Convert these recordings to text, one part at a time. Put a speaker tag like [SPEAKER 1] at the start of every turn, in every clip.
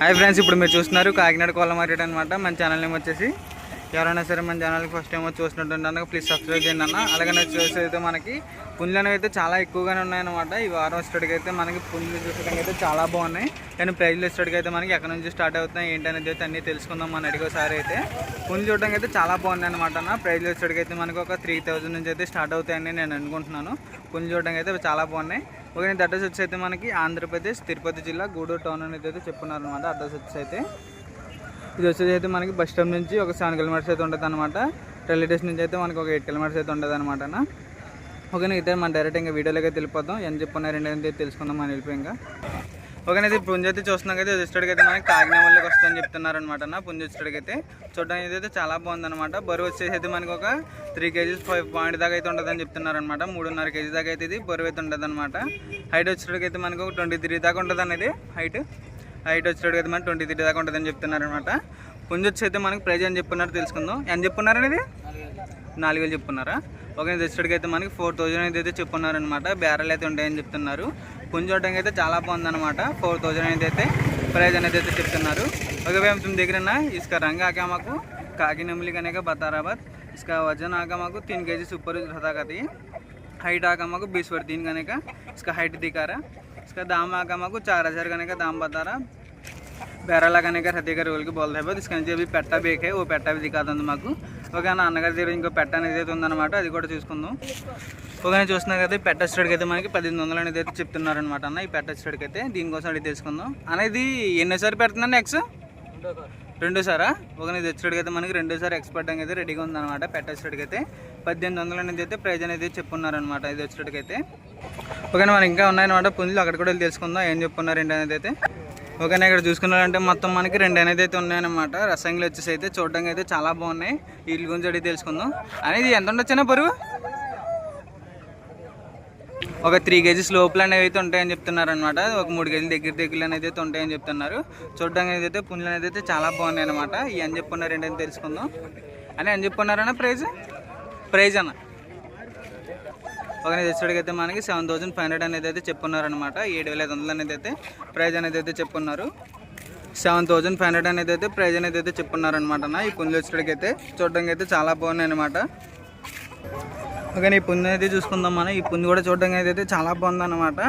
[SPEAKER 1] Hi friends ఇప్పుడు మీరు చూస్తున్నారు కాకినాడ కోళ్ళ మార్కెట్ అనమాట మన ఛానల్ నేమ్ వచ్చేసి ఎవరైనా సరే మన ఛానల్కి ఫస్ట్ టైం వచ్చి చూసినట్టు ప్లీజ్ సబ్స్క్రైబ్ చేయండి అన్న. అలాగే చూసి అయితే మనకి పుంజులు అనేవి అయితే చాలా ఎక్కువగానే ఉన్నాయన్నమాట. ఈ వారం వచ్చేటికి అయితే మనకి పుంజులు చూసడానికి అయితే చాలా బాగున్నాయి. కానీ ప్రైజ్లు వచ్చేటికి అయితే మనకి ఎక్కడ నుంచి స్టార్ట్ అవుతున్నాయి ఏంటి అనేది అయితే అన్నీ తెలుసుకుందాం మన అడిగోసారి అయితే. పుంజులు చూడడానికి అయితే చాలా బాగున్నాయి అనమాట అన్న. ప్రైజ్లు వచ్చేటికి అయితే మనకి ఒక త్రీ థౌజండ్ నుంచి అయితే స్టార్ట్ అవుతాయని నేను అనుకుంటున్నాను. పుంజులు చూడడానికి అయితే చాలా బాగున్నాయి. ఓకే నేను అడ్రస్ వచ్చి అయితే మనకి ఆంధ్రప్రదేశ్ తిరుపతి జిల్లా గూడూరు టౌన్ అనేది అయితే చెప్పున్నారు అనమాట అడ్రస్ వచ్చి అయితే ఇది వచ్చేసి అయితే మనకి బస్ స్టాప్ నుంచి ఒక సెవెన్ కిలోమీటర్స్ అయితే ఉంటుంది అనమాట రైల్వే స్టేషన్ నుంచి అయితే మనకి ఒక ఎయిట్ కిలోమీటర్స్ అయితే ఉంటుంది అనమాట ఓకే ఇదే మనం డైరెక్ట్ ఇంకా వీడియోలోకి అయితే వెళ్ళిపోతాం. ఏం చెప్పున్నారు ఏంటంటే తెలుసుకుందాం అని వెళ్ళిపోయి ఇంకా. ఓకే అయితే పుంజ అయితే చూస్తున్నాం కదా రిజిస్టర్డ్కి అయితే మనకి కాకినాడలోకి వస్తుందని చెప్తున్నారు అనమాట అన్న. పుంజ అయితే చూడడానికి అయితే చాలా బాగుందన్నమాట. బరువు వచ్చేసి అయితే మనకి ఒక త్రీ కేజీస్ ఫైవ్ పాయింట్ దాకా అయితే ఉంటుందని చెప్తున్నారు అనమాట మూడున్నర కేజీ దాకా అయితే ఇది బరువు అయితే ఉంటుంది అనమాట హైట్ వచ్చేటికి మనకు ఒక ట్వంటీ త్రీ దాకా ఉంటుంది అనేది హైట్ హైట్ వచ్చేటికి మనకి ట్వంటీ త్రీ దాకా ఉంటుందని చెప్తున్నారు అనమాట పుంజ వచ్చి అయితే మనకి ప్రైజ్ అని చెప్పున్నారు తెలుసుకుందాం. ఎంత చెప్పున్నారు అనేది నాలుగు వేలు చెప్పున్నారా? ఓకే తెచ్చడికి అయితే మనకి ఫోర్ థౌజండ్ అయితే అయితే చెప్పున్నారనమాట బ్యారల్ అయితే ఉంటాయని చెప్తున్నారు. గుంజోటానికి అయితే చాలా బాగుంది అనమాట ఫోర్ థౌజండ్ అనేది అయితే ప్రైజ్ అనేది అయితే చెప్తున్నారు ఒకవేళ తుమ్ దగ్గరన ఇసుక రంగు మాకు. కాకి నెమిలి కనుక బతారాబాద్. ఇసుక వజన్ ఆక మాకు. తిన్ కేజీ సూపర్ రథాగతి హైట్ ఆక మాకు थी हाइट आगा माको ఇసుక హైట్ तीन ఇసుక దామ్ इसका మాకు చార్ హజార్ కనుక దామ్ బతారా. బెరలా चार हज़ार गाने का ఇసుక నుంచి పెట్ట బేకే ఓ పెట్ట దిగాదు మాకు. ఓకే నాన్నగారి దగ్గర ఇంకో పెట్ట అనేది అయితే ఉందన్నమాట. అది కూడా చూసుకుందాం. ఓకే చూస్తున్నా కదా పెట్ట స్టడికి అయితే మనకి పద్దెనిమిది వందలు అనేది అయితే చెప్తున్నారనమాట అన్న. ఈ పెట్ట స్టడికి అయితే దీనికోసం అడిగి తెలుసుకుందాం. అనేది ఎన్నోసారి పెడుతుందండి ఎక్స్ రెండోసారా ఒక తెచ్చడికి అయితే మనకి రెండోసారి ఎక్స్పర్ట్ అయితే రెడీగా ఉందన్నమాట పెట్టేసడికి అయితే. పద్దెనిమిది వందలు అనేది అయితే ప్రైజ్ అనేది చెప్పున్నారనమాట ఇది వచ్చేటికి అయితే. ఓకేనా మనకి ఇంకా ఉన్నాయన్నమాట పుంజులు. అక్కడ కూడా వెళ్ళి తెలుసుకుందాం ఏం చెప్పున్నారు ఏంటి అనేది అయితే. ఓకేనా ఇక్కడ చూసుకున్నారంటే మొత్తం మనకి రెండు అనేది అయితే ఉన్నాయన్నమాట. రసంగులు వచ్చేసి అయితే చూడడానికి అయితే చాలా బాగున్నాయి. వీళ్ళ గురించి అడిగి తెలుసుకుందాం. అనేది ఎంత ఉండొచ్చునా బరువు? ఒక త్రీ కేజీస్ లోపల అనేవి అయితే ఉంటాయని చెప్తున్నారు అనమాట ఒక మూడు కేజీలు దగ్గర దగ్గర అనేది అయితే ఉంటాయని చెప్తున్నారు. చూడడానికి అయితే పుంజులు అనేది అయితే చాలా బాగున్నాయి అనమాట ఇవి అని చెప్పున్నారు ఏంటని తెలుసుకుందాం. అని అని చెప్పున్నారన్న ప్రైజ్? ప్రైజ్ అన్న. ఒక తెచ్చడికి మనకి సెవెన్ థౌసండ్ ఫైవ్ హండ్రెడ్ అనేది అయితే చెప్పున్నారనమాట ఏడు వేల ఐదు వందలు అనేది అయితే ప్రైజ్ అనేది అయితే చెప్పున్నారు సెవెన్ థౌసండ్ ఫైవ్ హండ్రెడ్ అనేది అయితే ప్రైజ్ అనేది అయితే చెప్పున్నారనమాట ఈ పుంజు వచ్చేటికైతే చూడడానికి అయితే చాలా బాగున్నాయి అనమాట ఓకే ఈ పుంది అయితే చూసుకుందాం మనం. ఈ పుంది కూడా చూడడానికి అయితే చాలా బాగుందన్నమాట.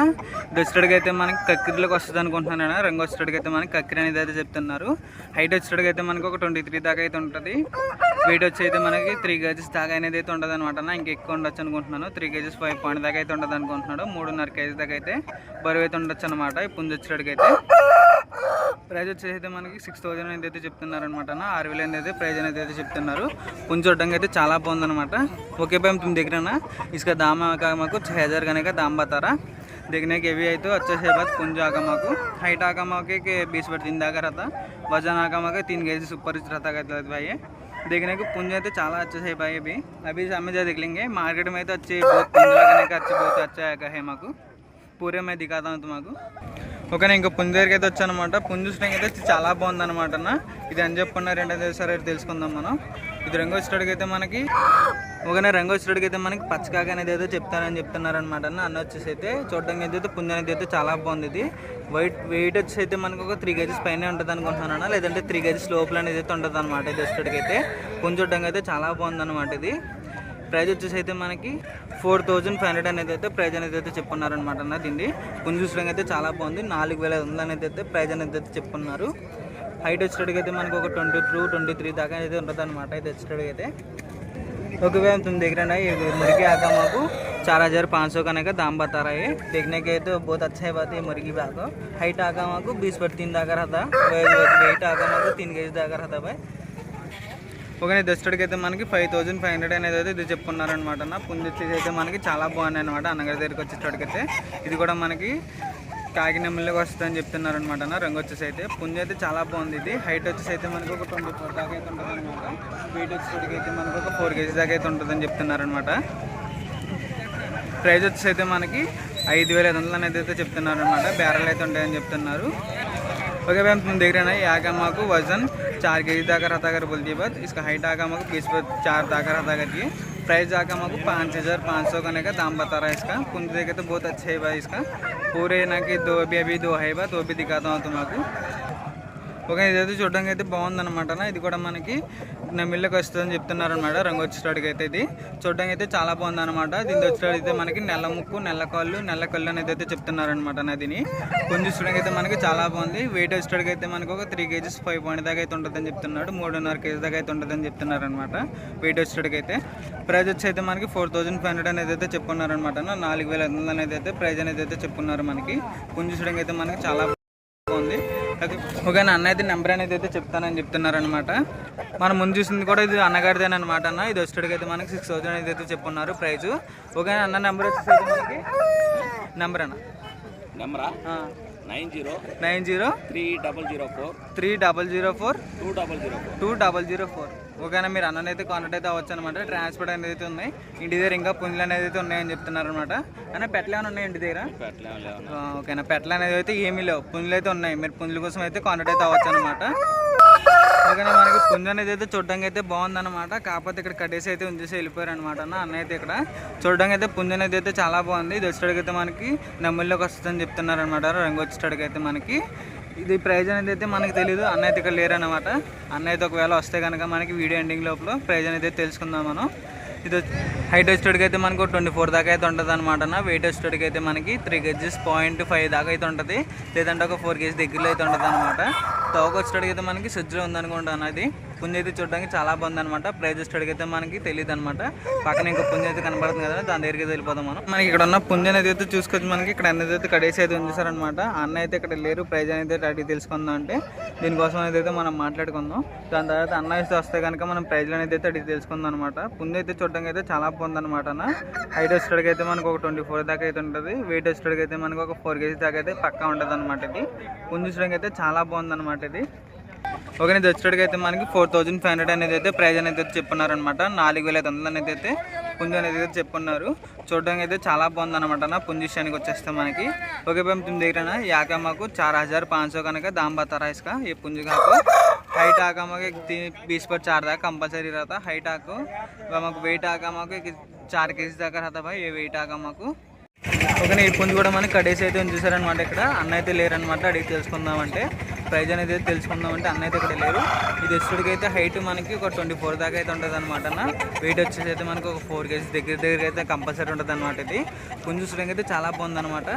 [SPEAKER 1] అనమాట అయితే మనకి కక్కిరిలోకి వస్తుంది అనుకుంటున్నాను రంగు వచ్చేటికి అయితే మనకి కక్కిరి అనేది అయితే చెప్తున్నారు. హైట్ వచ్చేటికి అయితే మనకి ఒక ట్వంటీ త్రీ దాకా అయితే ఉంటుంది. వెయిట్ వచ్చి అయితే మనకి త్రీ కేజీస్ దాకా అనేది అయితే ఉండదు అనమాట ఇంకా ఎక్కువ ఉండొచ్చు అనుకుంటున్నాను. త్రీ కేజీస్ ఫైవ్ పాయింట్ దాకా అయితే ఉండదు అనుకుంటున్నాడు. మూడున్నర కేజీ దాకా అయితే బరువు అయితే ఉండొచ్చు అనమాట ఈ పుంజు వచ్చేటికి అయితే. ప్రైజ్ వచ్చేసి అయితే మనకి సిక్స్ థౌసండ్ అనేది అయితే చెప్తున్నారు అనమాట ఆరు వేలు అనేది అయితే ప్రైజ్ అనేది అయితే చెప్తున్నారు పుంజు చూడడానికి అయితే చాలా బాగుందన్నమాట ఓకే भाई तुम देख रहे ना इसका दाम आगा माको छः हज़ार करने का दाम बता रहा देखने के भी आई तो अच्छे से बात पुंज आगा माको हाइट आगा माके के बीस पर तीन दागा रहता वजन आगा माके तीन के जी ऊपर रहता कहते भाई ये देखने को पुंज అయితే చాలా अच्छे है भाई अभी अभी हमें जो देख लेंगे मार्केट में तो अच्छे बहुत पुंज लगाने का अच्छे बहुत अच्छा आएगा है माको పూరే మే దిగాతా మాకు ఓకే ఇంకా పుంజు దగ్గరికి అయితే వచ్చానమాట. పుంజు చూసడానికి అయితే చాలా బాగుందన్నమాట అన్న. ఇది అని చెప్పున్నారు ఏంటంటే సరే తెలుసుకుందాం మనం. ఇది రంగు వచ్చేటడికైతే అయితే మనకి ఒకనే రంగు వచ్చేటికి అయితే మనకి పచ్చకాక అనేది అయితే చెప్తానని చెప్తున్నారు అనమాట అన్న. అన్న వచ్చేసి అయితే చూడడానికి అయితే పుంజు అనేది అయితే చాలా బాగుంది ఇది. వెయిట్ వెయిట్ వచ్చేసి అయితే మనకు ఒక త్రీ కేజీస్ పైన ఉంటుంది అనుకుంటున్నాను లేదంటే త్రీ కేజీస్ లోపల అనేది అయితే ఉంటుంది అనమాట ఇది వచ్చేటికి అయితే పుంజు చూడడానికి అయితే చాలా బాగుంది అనమాట ఇది. ప్రైజ్ వచ్చేసి అయితే మనకి ఫోర్ థౌజండ్ ఫైవ్ హండ్రెడ్ అనేది అయితే ప్రైజ్ అనేది అయితే చెప్పున్నారనమాట అన్న దీన్ని పుంజు చూసడానికి అయితే చాలా బాగుంది నాలుగు వేల ఐదు వందలు అనేది అయితే ప్రైజ్ అనేది అయితే చెప్పున్నారు హైట్ వచ్చేటికి అయితే మనకు ఒక ట్వంటీ టూ ట్వంటీ త్రీ దాకా అయితే ఉంటుంది అనమాట అయితే వచ్చేటికి అయితే ओके भाई तुम देख रहे हैं ना ये मुर्गी आका माको चार हज़ार पाँच सौ का का दाम बता रहा है देखने के तो बहुत अच्छा है बात है मुर्गी भी आका हाइट आका माको बीस पर तीन दागा रहता वेट आका माको तीन के जी दागा रहता भाई ఓకే దస్తుడికి అయితే మనకి ఫైవ్ థౌసండ్ ఫైవ్ హండ్రెడ్ అనేది అయితే ఇది చెప్పుకున్నారనమాట అన్న. పుంజు వచ్చేసి అయితే మనకి చాలా బాగున్నాయి అనమాట అన్నగారి దగ్గరికి వచ్చేటప్పటికైతే ఇది కూడా మనకి కాకినెమ్మలోకి వస్తుందని చెప్తున్నారు అనమాట అన్న. రంగు వచ్చేసి అయితే. పుంజు అయితే చాలా బాగుంది ఇది. హైట్ వచ్చేసి అయితే మనకి ఒక ట్వంటీ ఫోర్ దాకా అయితే ఉంటుంది అనమాట వెయిట్ వచ్చేటికి అయితే మనకు ఒక ఫోర్ కేజీ దాకా అయితే ఉంటుందని చెప్తున్నారు అనమాట ప్రైజ్ వచ్చేసి అయితే మనకి ఐదు వేల ఐదు వందలు అనేది అయితే చెప్తున్నారు అనమాట బ్యారల్ అయితే ఉంటాయని చెప్తున్నారు. ओके हम तुम देख रहे हैं ना, ये आगा माँ को वज़न चार के जी तक रहता कर बोलती है बस। इसका हाइट आगा माँ को बीस पर चार तक रहता दिए। प्राइस आगा माँ को पाँच हज़ार पाँच सौ करने का दाम बता रहा है इसका। कुंज देखे तो बहुत अच्छा है भाई इसका। पूरे ना कि दो, अभी अभी दो है बात वो भी दिखाता हूँ तुम्हारा ఓకే ఇదైతే చూడడానికి అయితే బాగుందన్నమాట ఇది కూడా మనకి నెమ్మిళ్ళకి వస్తుందని చెప్తున్నారనమాట రంగు వచ్చేటాడికి అయితే ఇది. చూడడానికి అయితే చాలా బాగుంది అనమాట దీని వచ్చేటైతే మనకి నెల ముక్కు నెల కాళ్ళు నెల కళ్ళు అనేది అయితే చెప్తున్నారనమాట నదిని దీని. చూడడానికి అయితే మనకి చాలా బాగుంది. వెయిట్ వచ్చేటాడికి అయితే మనకి ఒక త్రీ కేజీస్ ఫైవ్ పాయింట్ దాకా అయితే ఉంటుందని చెప్తున్నాడు. మూడున్నర కేజీ దాకా అయితే ఉంటుందని చెప్తున్నారనమాట వెయిట్ వచ్చేటాడికి అయితే ప్రైజ్ వచ్చి అయితే మనకి ఫోర్ థౌసండ్ ఫైవ్ హండ్రెడ్ అనేది అయితే చెప్పున్నారనమాట నాలుగు వేల ఐదు వందలు అనేది అయితే ప్రైజ్ అనేది అయితే చెప్పున్నారు మనకి. పుంజు చూడడానికి అయితే మనకి చాలా అది ఓకే అన్న అయితే నెంబర్ అనేది అయితే చెప్తానని చెప్తున్నారు అనమాట మనం ముందు చూసింది కూడా ఇది అన్నగారిదేన అనమాట అన్న. ఇది వచ్చేటికి అయితే మనకి సిక్స్ థౌసండ్ అనేది అయితే చెప్పున్నారు ప్రైస్ ఓకే అన్న నెంబర్ వచ్చేసి అయితే మనకి నెంబర్ అన్న.
[SPEAKER 2] నెంబరా nine zero
[SPEAKER 1] nine zero
[SPEAKER 2] three double zero four
[SPEAKER 1] three double zero four
[SPEAKER 2] two double zero four
[SPEAKER 1] two double zero four ఓకేనా మీరు అన్న అయితే కాంటాక్ట్ అయితే అవ్వచ్చు అనమాట ట్రాన్స్పోర్ట్ అనేది అయితే ఉన్నాయి ఇంటి దగ్గర ఇంకా పుంజులు అనేది అయితే ఉన్నాయని చెప్తున్నారు అనమాట అన్న పెట్టలు ఏమైనా ఉన్నాయి ఇంటి దగ్గర? ఓకేనా పెట్టలు అనేది అయితే ఏమీ లేవు. పుంజులు అయితే ఉన్నాయి. మీరు పుంజుల కోసం అయితే కాంటాక్ట్ అయితే అవ్వచ్చు అనమాట ఓకేనా మనకి పుంజు అనేది అయితే చూడడానికి అయితే బాగుందన్నమాట. కాకపోతే ఇక్కడ కట్టేసి అయితే ఉంచేసి వెళ్ళిపోయారు అనమాట అన్న అన్న అయితే ఇక్కడ. చూడడానికి అయితే పుంజు అనేది అయితే చాలా బాగుంది. ఇది వచ్చేటికి అయితే మనకి నెమ్మల్లోకి వస్తుందని చెప్తున్నారు అనమాట రంగు వచ్చేటికి అయితే మనకి. ఇది ప్రైజ్ అనేది అయితే మనకి తెలియదు అన్న అయితే ఇక్కడ లేరు అనమాట అన్న అయితే ఒకవేళ వస్తే కనుక మనకి వీడియో ఎండింగ్ లోపల ప్రైజ్ అనేది అయితే తెలుసుకుందాం మనం. ఇది హైట్ వచ్చేటికి అయితే మనకు ట్వంటీ ఫోర్ దాకా అయితే ఉంటుంది అనమాట వెయిట్ వచ్చేటికి అయితే మనకి త్రీ కేజీస్ పాయింట్ ఫైవ్ దాకా అయితే ఉంటుంది. లేదంటే ఒక ఫోర్ కేజీ దగ్గరలో అయితే ఉంటుంది అనమాట తోక వచ్చేటికి అయితే మనకి సుజ్జలో ఉందనుకుంటాను అది పుంజ అయితే చూడడానికి చాలా బాగుంది అనమాట ప్రైజ్ వచ్చేటికి అయితే మనకి తెలియదు అనమాట పక్కన ఇంకో పుంజ అయితే కనబడుతుంది కదా దాని దగ్గరికి వెళ్ళిపోతాం మనం. మనకి ఇక్కడ ఉన్న పుంజ అనేది అయితే చూసుకోవచ్చు మనకి. ఇక్కడ అనేది అయితే కడేసి అయితే ఉంచేసారనమాట అన్న అయితే ఇక్కడ లేరు. ప్రైజ్ అనేది అయితే అడిగి తెలుసుకుందాం అంటే దీనికోసం అనేది అయితే మనం మాట్లాడుకుందాం. దాని తర్వాత అన్న అయితే వస్తే కనుక మనం ప్రైజ్లు అనేది అయితే అడిగి తెలుసుకుందాం అనమాట పుంజ అయితే చూడడానికి అయితే చాలా టైప్ ఉందన్నమాట హైట్ వచ్చేటికి అయితే మనకు ఒక ట్వంటీ ఫోర్ దాకా అయితే ఉంటుంది. వెయిట్ వచ్చేటికి అయితే మనకు ఒక ఫోర్ కేజీ దాకా అయితే పక్కా ఉంటుంది అనమాట ఇది పుంజించడానికి అయితే చాలా బాగుందన్నమాట ఇది. ఓకే ఇది వచ్చేటికి అయితే మనకి ఫోర్ థౌజండ్ ఫైవ్ హండ్రెడ్ అనేది అయితే ప్రైజ్ అనేది అయితే చెప్పున్నారనమాట. నాలుగు వేల ఐదు వందలు అనేది అయితే పుంజు అనేది అయితే చెప్పున్నారు. చూడడానికి అయితే చాలా బాగుంది అనమాట నా పుంజు విషయానికి వచ్చేస్తే మనకి. ఓకే పంపిన దగ్గర యాక మాకు చార్ హజార్ పాంచో సో కనుక దాంబా తరాయిస్కా ఈ పుంజు కాకు. बता रहा है इसका ये पुंज का आपको हाइट आका हमको एक तीन बीस पर चार था कंपलसरी रहता हाइट आको हमको वेट आका हमको एक चार के जी तक रहता भाई ये वेट आका हमको ఓకే ఈ పుంజు కూడా మనకి కడేసి అయితే ఉంచేసారనమాట ఇక్కడ అన్న అయితే లేరనమాట అడిగి తెలుసుకుందామంటే ప్రైజ్ అనేది అయితే తెలుసుకుందామంటే అన్న అయితే ఇక్కడ లేరు ఇది వచ్చేటికి అయితే హైట్ మనకి ఒక ట్వంటీ ఫోర్ దాకా అయితే ఉంటుంది అనమాట అన్న వెయిట్ వచ్చేసి అయితే మనకి ఒక ఫోర్ కేజీస్ దగ్గర దగ్గర అయితే కంపల్సరీ ఉంటుంది అనమాట ఇది పుంజు చూడడానికి అయితే చాలా బాగుందన్నమాట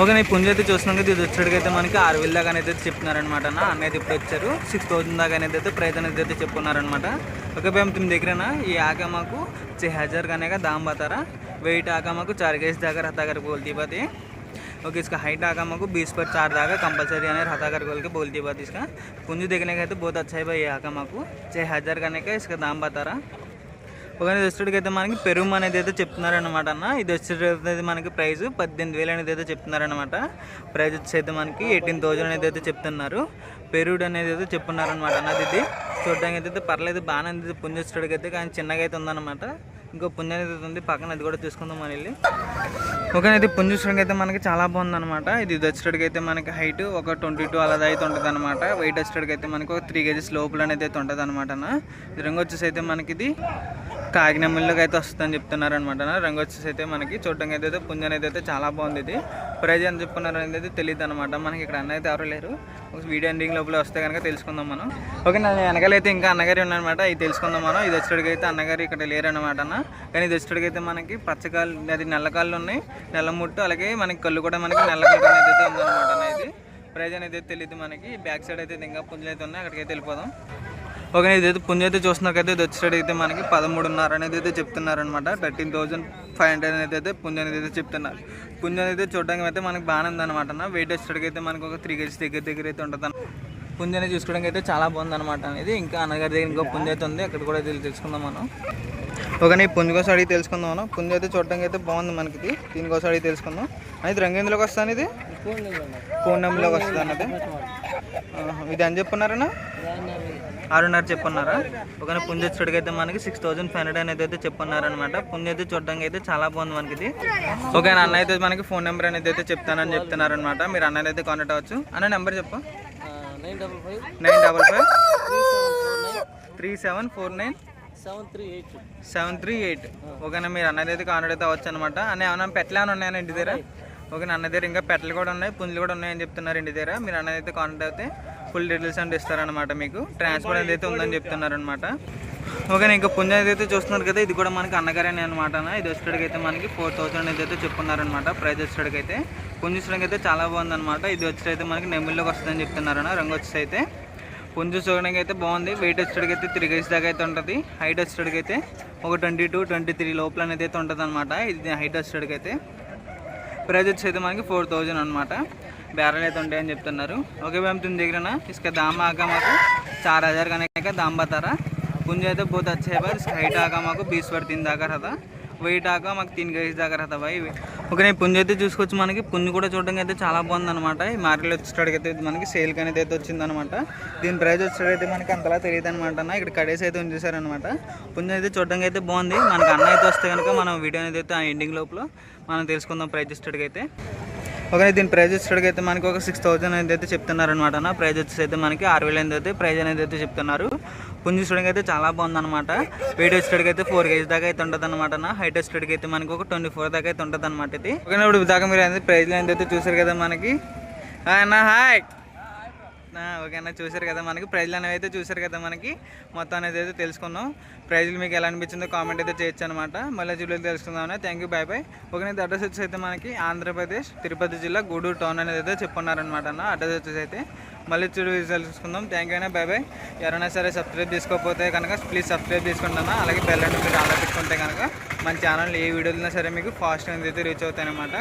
[SPEAKER 1] ఓకే ఈ పుంజు అయితే చూస్తున్నాం కదా ఇది వచ్చేటికి అయితే మనకి ఆరు వేల దాకా అనేది చెప్తున్నారనమాట అన్న అన్న అయితే ఇప్పుడు వచ్చారు సిక్స్ థౌసండ్ దాకా అనేది అయితే ప్రైజ్ అనేది అయితే చెప్పున్నారనమాట ఓకే భయం तुम देख रहे ना ये आके हमको छः हज़ार करने का दाम बता रहा वेट आका हमको चार के जी तक रहता कर बोलती बात ये ओके इसका हाइट आका हमको बीस पर चार दागा कंपलसरी आने रहता कर बोल के बोलती बात इसका पुंजू देखने का तो बहुत अच्छा है भाई ये आका हमको छः हज़ार करने का इसका दाम बता रहा ఒక వచ్చేటికి అయితే మనకి పెరుగు అనేది అయితే చెప్తున్నారనమాట అన్న ఇది వచ్చేటైతే మనకి ప్రైస్ పద్దెనిమిది వేలు అనేది అయితే చెప్తున్నారనమాట ప్రైస్ వచ్చి అయితే మనకి ఎయిటీన్ థౌజండ్ అనేది అయితే చెప్తున్నారు పెరుగు అనేది అయితే చెప్తున్నారనమాట అన్నది ఇది చూడడానికి అయితే పర్లేదు బాగానే ఉంది పుంజ వచ్చేటికి అయితే కానీ చిన్నగా అయితే ఉందన్నమాట ఇంకో పుంజ అనేది ఉంది. పక్కన అది కూడా తీసుకుందాం మన వెళ్ళి. ఓకే అయితే పుంజ చూడడానికి అయితే మనకి చాలా బాగుందన్నమాట. ఇది ఇది అయితే మనకి హైట్ ఒక ట్వంటీ టూ అలా అయితే ఉంటుంది అనమాట వెయిట్ వచ్చేటికి అయితే మనకి ఒక త్రీ కేజీస్ లోపల అనేది అయితే ఉంటుంది అనమాట రంగు వచ్చేసి అయితే మనకి ఇది కాకినమ్మల్లోకి అయితే వస్తుందని చెప్తున్నారు అనమాట రంగు వచ్చేసి అయితే మనకి చూడడానికి అయితే పుంజ అనేది అయితే చాలా బాగుంది ఇది. ప్రైజ్ ఎంత చెప్పుకున్నారు అనేది అయితే తెలియదు అనమాట మనకి ఇక్కడ అన్న అయితే ఎవరు లేరు. ఒక వీడియో ఎండింగ్ లోపల వస్తే కనుక తెలుసుకుందాం మనం. ఓకే నా వెనకాలైతే ఇంకా అన్నగారి ఉన్నారనమాట ఇది తెలుసుకుందాం మనం. ఇది వచ్చేటికి అయితే అన్నగారు ఇక్కడ లేరు అనమాట అన్న. కానీ ఇది వచ్చేటికి అయితే మనకి పచ్చకాలు అది నల్లకాళ్ళు ఉన్నాయి. నల్ల ముట్టు అలాగే మనకి కళ్ళు కూడా మనకి నల్లకాళ్ళు అనేది అయితే ఉందన్నమాట అన్న ఇది. ప్రైజ్ అనేది అయితే తెలియదు మనకి. బ్యాక్ సైడ్ అయితే ఇంకా పుంజులు అయితే ఉన్నాయి. అక్కడికి అయితే వెళ్ళిపోదాం. ఓకే ఇదైతే పుంజ అయితే చూస్తున్నాకైతే ఇది వచ్చేటైతే అయితే మనకి పదమూడున్నర అనేది అయితే చెప్తున్నారు అనమాట థర్టీన్ థౌజండ్ ఫైవ్ హండ్రెడ్ అనేది అయితే పుంజ అనేది అయితే చెప్తున్నారు. పుంజ అనేది చూడడానికి అయితే మనకి బాగానే ఉందన్నమాట అన్న. వెయిట్ వచ్చేటడికి అయితే మనకి ఒక త్రీ కేజీస్ దగ్గర దగ్గర అయితే ఉంటుంది పుంజ అనేది చూసుకోవడానికి అయితే చాలా బాగుంది అనమాట అనేది. ఇంకా అన్నగారి దగ్గర ఇంకో పుంజ అయితే ఉంది. అక్కడ కూడా వెళ్ళి తెలుసుకుందాం మనం. ఈ పుంజు కోసం అడిగి తెలుసుకుందాం మనం పుంజు అయితే చూడడానికి అయితే బాగుంది మనకి ఇది. దీనికోసం అడిగి తెలుసుకుందాం. అయితే రంగు ఎందులోకి వస్తాను ఇది? ఫోన్ నెంబర్లోకి వస్తుంది అన్నది? ఇది అని చెప్పున్నారన్నా? ఆరున్నర చెప్పున్నారా? ఒకవేళ పుంజొచ్చుడికి అయితే మనకి సిక్స్ థౌసండ్ ఫైవ్ హండ్రెడ్ అనేది అయితే చెప్పున్నారనమాట పుంజ అయితే చూడడానికి అయితే చాలా బాగుంది మనకి ఇది ఓకే అన్న అయితే మనకి ఫోన్ నెంబర్ అనేది అయితే చెప్తానని చెప్తున్నారనమాట మీరు అన్నది అయితే కాంటాక్ట్ అవ్వచ్చు. అన్న నెంబర్ చెప్పు. Nine double five.
[SPEAKER 2] Nine double five three
[SPEAKER 1] seven four nine. Three
[SPEAKER 2] seven three eight.
[SPEAKER 1] Seven three eight ఓకేనా మీరు అన్నది అయితే కాంటాక్ట్ అయితే అవ్వచ్చు అనమాట అన్న ఏమైనా పెట్టలే అని ఉన్నాయని ఇంటి దగ్గర? ఓకే అన్న దగ్గర ఇంకా పెట్టలు కూడా ఉన్నాయి పుంజులు కూడా ఉన్నాయని చెప్తున్నారు ఇంటి దగ్గర. మీరు అన్నది అయితే కాంటాక్ట్ అయితే ఫుల్ డీటెయిల్స్ అంటే ఇస్తారనమాట మీకు. ట్రాన్స్పోర్ట్ అనేది అయితే ఉందని చెప్తున్నారనమాట ఓకే ఇంకా పుంజ అయితే చూస్తున్నారు కదా ఇది కూడా మనకి అన్నగారని అనమాట ఇది వచ్చేటికి అయితే మనకి ఫోర్ థౌసండ్ అయితే చెప్పున్నారనమాట ప్రైజ్ వచ్చేటికి అయితే. పుంజు అయితే చాలా బాగుందనమాట ఇది వచ్చేటైతే అయితే మనకి నెమ్మిల్లోకి వస్తుందని చెప్తున్నారన్న రంగు వచ్చేసి అయితే. పుంజు చూడడానికి అయితే బాగుంది. వెయిట్ వచ్చేటికి అయితే త్రీ కేజీ దాకా అయితే ఉంటుంది. హైట్ వచ్చేటికి అయితే ఒక ట్వంటీ టూ ట్వంటీ త్రీ లోపల అనేది అయితే ఉంటుంది అనమాట ఇది హైట్ వచ్చేటికి అయితే. ప్రైజ్ వచ్చి అయితే మనకి ఫోర్ థౌజండ్ అనమాట బేరాలు అయితే ఉంటాయని చెప్తున్నారు ఓకే మేము तुम देख रहे ना इसका दाम आगा మాకు चार हज़ार का का दाम बता रहा पुंज అయితే बहुत अच्छा है भाई इसका हाइट आगा మాకు बीस पर तीन దాకా రదా వెయిట్ ఆగా మాకు తీన్ కేజీ దాకా రదా భాయ్ ఓకే నేను పుంజు అయితే చూసుకోవచ్చు మనకి పుంజు కూడా చూడడానికి అయితే చాలా బాగుంది అనమాట ఈ మార్కెట్లో వచ్చేటికి అయితే మనకి సేల్ అనేది అయితే వచ్చిందనమాట దీని ప్రైస్ వచ్చేటైతే మనకి అంతలా తెలియదు అనమాట అన్న ఇక్కడ కడేసి అయితే ఉంచేసారనమాట పుంజు అయితే చూడడానికి అయితే బాగుంది మనకి అన్న అయితే వస్తే కనుక మనం వీడియో అనేది అయితే ఎండింగ్ లోపల మనం తెలుసుకుందాం ప్రైస్ వచ్చేటికి అయితే ఓకే దీని ప్రైజ్ వచ్చేటికి అయితే మనకి ఒక సిక్స్ థౌసండ్ అనేది అయితే చెప్తున్నారు అనమాట ప్రైజ్ ప్రైస్ వచ్చేసి అయితే మనకి ఆరు వేలు అనేది అయితే ప్రైజ్ అనేది అయితే చెప్తున్నారు. పుంజు చూడడానికి అయితే చాలా బాగుందన్నమాట. వెయిట్ వచ్చేటికి అయితే ఫోర్ కేజీ దాకా అయితే ఉంటుంది అనమాట అన్న. హైట్ వచ్చేటికి అయితే మనకి ఒక ట్వంటీ ఫోర్ దాకా అయితే ఉంటుంది అనమాట ఇది. ఓకే ఇప్పుడు దాకా మీరు అయితే ప్రైజ్లు అనేది అయితే చూసారు కదా మనకి. అన్న హాయ్ ఓకేనా? ఓకే అన్న చూసారు కదా మనకి. ప్రైజ్లు అనేవి అయితే చూసారు కదా మనకి. మొత్తం అనేది అయితే తెలుసుకున్నాం ప్రైజ్లు మీకు ఎలా అనిపించిందో కామెంట్ అయితే చేయొచ్చు అనమాట మళ్ళీ జిల్లాలో తెలుసుకుందాం. Thank you bye bye okay అయితే అడ్రస్ వచ్చేసి అయితే మనకి ఆంధ్రప్రదేశ్ తిరుపతి జిల్లా గూడూరు టౌన్ అనేది అయితే చెప్పున్నారనమాట అన్న. అడ్రస్ వచ్చేసి అయితే మళ్ళీ చూడు తెలుసుకుందాం థ్యాంక్ యూ అయినా. బాయ్ బాయ్ ఎవరైనా సరే సబ్స్క్రైబ్ చేసుకోకపోతే కనుక ప్లీజ్ సబ్స్క్రైబ్ తీసుకుంటాను అలాగే బెల్ అంటే మీరు ఆలోచించుకుంటే కనుక మన ఛానల్ ఏ వీడియోలు సరే మీకు ఫాస్ట్ అనేది అయితే రీచ్ అవుతాయి అనమాట